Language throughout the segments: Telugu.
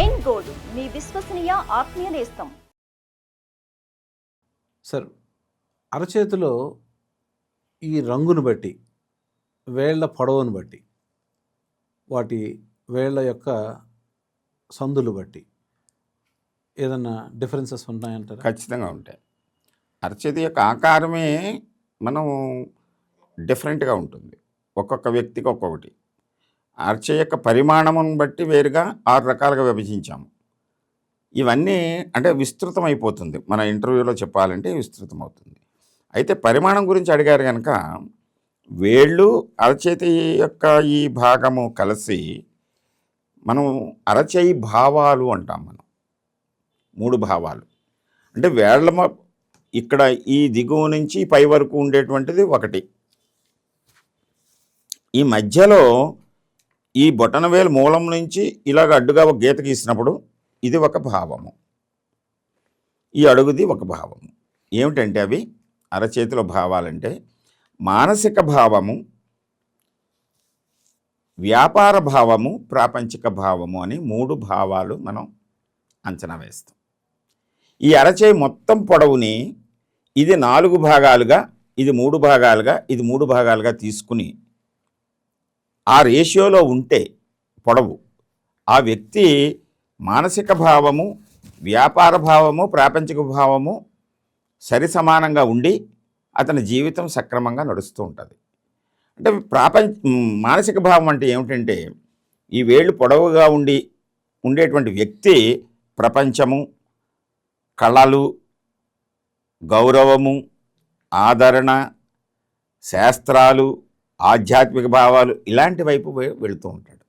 ఎన్ గోల్డ్ మీ విశ్వసనీయ ఆత్మీయ నేస్తం. సార్ అరచేతిలో ఈ రంగును బట్టి వేళ్ళ పొడవును బట్టి వాటి వేళ్ళ యొక్క సందులు బట్టి ఏదన్నా డిఫరెన్సెస్ ఉన్నాయంటారా? ఖచ్చితంగా ఉంటాయి. అరచేతి యొక్క ఆకారమే మనం డిఫరెంట్గా ఉంటుంది. ఒక్కొక్క వ్యక్తికి ఒక్కొక్కటి. అర్చ యొక్క పరిమాణమును బట్టి వేరుగా ఆరు రకాలుగా విభజించాము. ఇవన్నీ అంటే విస్తృతం అయిపోతుంది మన ఇంటర్వ్యూలో చెప్పాలంటే విస్తృతం అవుతుంది అయితే పరిమాణం గురించి అడిగారు కనుక వేళ్ళు అరచేతి యొక్క ఈ భాగము కలిసి మనం అరచేయి భావాలు అంటాం మనం. మూడు భావాలు. అంటే వేళ్ళ ఇక్కడ ఈ దిగువ నుంచి పై వరకు ఉండేటువంటిది ఒకటి. ఈ మధ్యలో ఈ బొటనవేలు మూలం నుంచి ఇలాగ అడ్డుగా ఒక గీత గీసినప్పుడు ఇది ఒక భావము. ఈ అడుగుది ఒక భావము. ఏమిటంటే అవి అరచేతిలో భావాలంటే మానసిక భావము వ్యాపార భావము ప్రాపంచిక భావము అని మూడు భావాలు మనం అంచనా వేస్తాం. ఈ అరచేయి మొత్తం పొడవుని ఇది నాలుగు భాగాలుగా ఇది మూడు భాగాలుగా ఇది మూడు భాగాలుగా తీసుకుని ఆ రేషియోలో ఉంటే పొడవు. ఆ వ్యక్తి మానసిక భావము వ్యాపార భావము ప్రాపంచిక భావము సరి సమానంగా ఉండి అతని జీవితం సక్రమంగా నడుస్తూ ఉంటుంది. అంటే ప్రాపంచ మానసిక భావం అంటే ఏమిటంటే ఈ వేళ్ళు పొడవుగా ఉండి ఉండేటువంటి వ్యక్తి ప్రపంచము కళలు గౌరవము ఆదరణ శాస్త్రాలు ఆధ్యాత్మిక భావాలు ఇలాంటి వైపు వెళుతూ ఉంటాడు.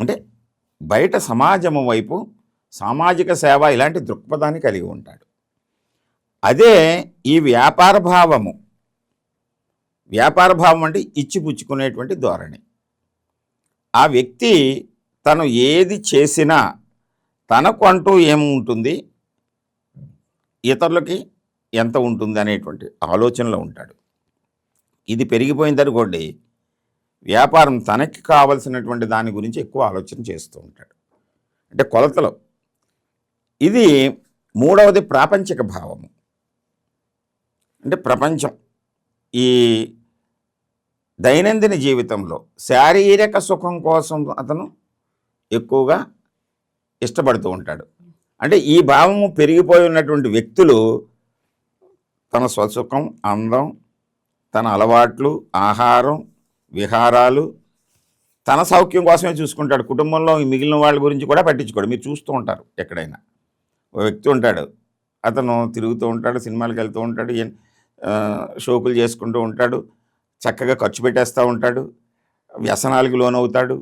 అంటే బయట సమాజము వైపు సామాజిక సేవ ఇలాంటి దృక్పథాన్ని కలిగి ఉంటాడు. అదే ఈ వ్యాపార భావము వ్యాపార భావం అంటే ఇచ్చిపుచ్చుకునేటువంటి ధోరణి. ఆ వ్యక్తి తను ఏది చేసినా తనకు అంటూ ఏముంటుంది? ఇతరులకి ఎంత ఉంటుంది అనేటువంటి ఆలోచనలో ఉంటాడు. ఇది పెరిగిపోయిందనుకోండి వ్యాపారం తనకి కావలసినటువంటి దాని గురించి ఎక్కువ ఆలోచన చేస్తూ ఉంటాడు. అంటే కొలతలు. ఇది మూడవది ప్రాపంచిక భావము. అంటే ప్రపంచం. ఈ దైనందిన జీవితంలో శారీరక సుఖం కోసం అతను ఎక్కువగా ఇష్టపడుతూ ఉంటాడు. అంటే ఈ భావము పెరిగిపోయి ఉన్నటువంటి వ్యక్తులు తన స్వసుఖం అందం తన అలవాట్లు ఆహారం విహారాలు తన సౌఖ్యం కోసమే చూసుకుంటాడు. కుటుంబంలో మిగిలిన వాళ్ళ గురించి కూడా పట్టించుకోడు. మీరు చూస్తూ ఉంటారు ఎక్కడైనా. ఓ వ్యక్తి ఉంటాడు. అతను తిరుగుతూ ఉంటాడు సినిమాలకు వెళ్తూ ఉంటాడు షోకులు చేసుకుంటూ ఉంటాడు చక్కగా ఖర్చు పెట్టేస్తూ ఉంటాడు వ్యసనాలకు లోనవుతాడు.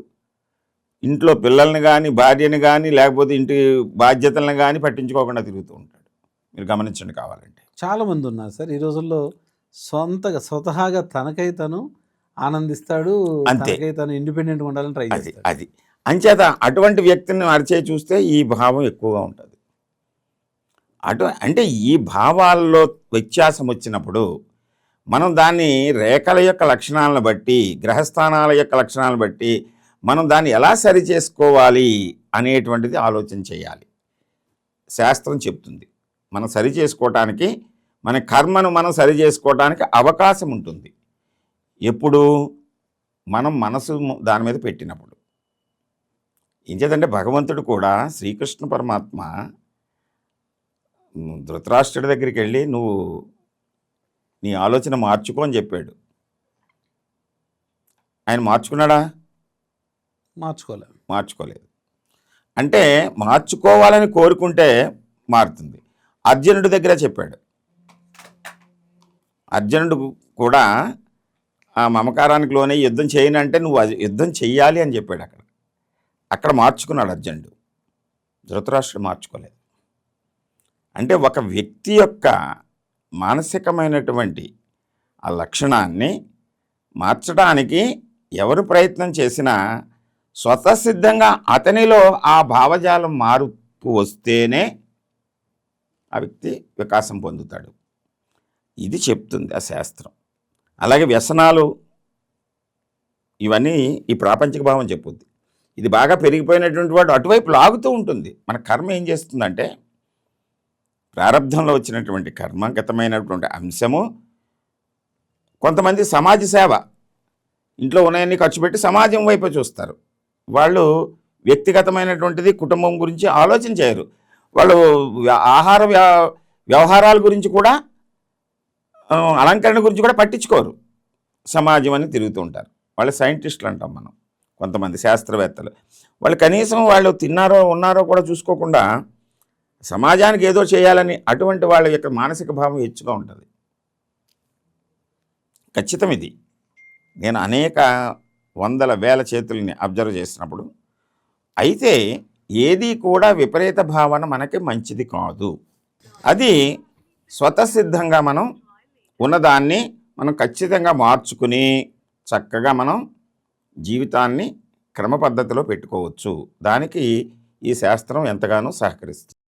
ఇంట్లో పిల్లల్ని కానీ భార్యని కానీ లేకపోతే ఇంటి బాధ్యతలను కానీ పట్టించుకోకుండా తిరుగుతూ ఉంటాడు. మీరు గమనించండి కావాలంటే. చాలామంది ఉన్నారు సార్. ఈ రోజుల్లో సొంతగా స్వతహాగా తనకై తను ఆనందిస్తాడు అంతే. తనకై తను ఇండిపెండెంట్గా ఉండాలని ట్రై అది అది. అంచేత అటువంటి వ్యక్తిని అరిచే చూస్తే ఈ భావం ఎక్కువగా ఉంటుంది. అటు అంటే ఈ భావాల్లో వ్యత్యాసం వచ్చినప్పుడు మనం దాన్ని రేఖల యొక్క లక్షణాలను బట్టి గ్రహస్థానాల యొక్క లక్షణాలను బట్టి మనం దాన్ని ఎలా సరి చేసుకోవాలి అనేటువంటిది ఆలోచన చేయాలి. శాస్త్రం చెప్తుంది. మనం సరి చేసుకోవటానికి మన కర్మను మనం సరి చేసుకోవటానికి అవకాశం ఉంటుంది. ఎప్పుడు మనం మనసు దాని మీద పెట్టినప్పుడు. ఏం చేద్దంటే భగవంతుడు కూడా శ్రీకృష్ణ పరమాత్మ ధృతరాష్ట్రుడి దగ్గరికి వెళ్ళి నువ్వు నీ ఆలోచన మార్చుకో అని చెప్పాడు. ఆయన మార్చుకున్నాడా? మార్చుకోలేము మార్చుకోలేదు. అంటే మార్చుకోవాలని కోరుకుంటే మారుతుంది. అర్జునుడి దగ్గర చెప్పాడు. అర్జునుడు కూడా ఆ మమకారానికి లోనే యుద్ధం చేయనంటే నువ్వు యుద్ధం చెయ్యాలి అని చెప్పాడు అక్కడ. అక్కడ మార్చుకున్నాడు అర్జునుడు. ధృతరాష్ట్రుడు మార్చుకోలేదు. అంటే ఒక వ్యక్తి యొక్క మానసికమైనటువంటి ఆ లక్షణాన్ని మార్చడానికి ఎవరు ప్రయత్నం చేసినా స్వతసిద్ధంగా అతనిలో ఆ భావజాలం మార్పు వస్తేనే ఆ వ్యక్తి వికాసం పొందుతాడు. ఇది చెప్తుంది ఆ శాస్త్రం. అలాగే వ్యసనాలు ఇవన్నీ ఈ ప్రాపంచిక భావం చెప్పుద్ది. ఇది బాగా పెరిగిపోయినటువంటి వాడు అటువైపు లాగుతూ ఉంటుంది. మన కర్మ ఏం చేస్తుందంటే ప్రారంధంలో వచ్చినటువంటి కర్మగతమైనటువంటి అంశము కొంతమంది సమాజ సేవ ఇంట్లో ఉన్నాయన్నీ ఖర్చు పెట్టి సమాజం వైపు చూస్తారు. వాళ్ళు వ్యక్తిగతమైనటువంటిది కుటుంబం గురించి ఆలోచన చేయరు. వాళ్ళు ఆహార వ్య- వ్యవహారాల గురించి కూడా అలంకరణ గురించి కూడా పట్టించుకోరు. సమాజం అని తిరుగుతూ ఉంటారు. వాళ్ళు సైంటిస్టులు అంటాం మనం. కొంతమంది శాస్త్రవేత్తలు. వాళ్ళు కనీసం వాళ్ళు తిన్నారో ఉన్నారో కూడా చూసుకోకుండా సమాజానికి ఏదో చేయాలని అటువంటి వాళ్ళ యొక్క మానసిక భావం హెచ్చుగా ఉంటుంది. ఖచ్చితం ఇది. నేను అనేక వందల వేల చేతుల్ని అబ్జర్వ్ చేసినప్పుడు అయితే ఏది కూడా విపరీత భావన మనకి మంచిది కాదు. అది స్వతసిద్ధంగా మనం ఉన్నదాన్ని మనం ఖచ్చితంగా మార్చుకుని చక్కగా మనం జీవితాన్ని క్రమ పద్ధతిలో పెట్టుకోవచ్చు. దానికి ఈ శాస్త్రం ఎంతగానో సహకరిస్తుంది.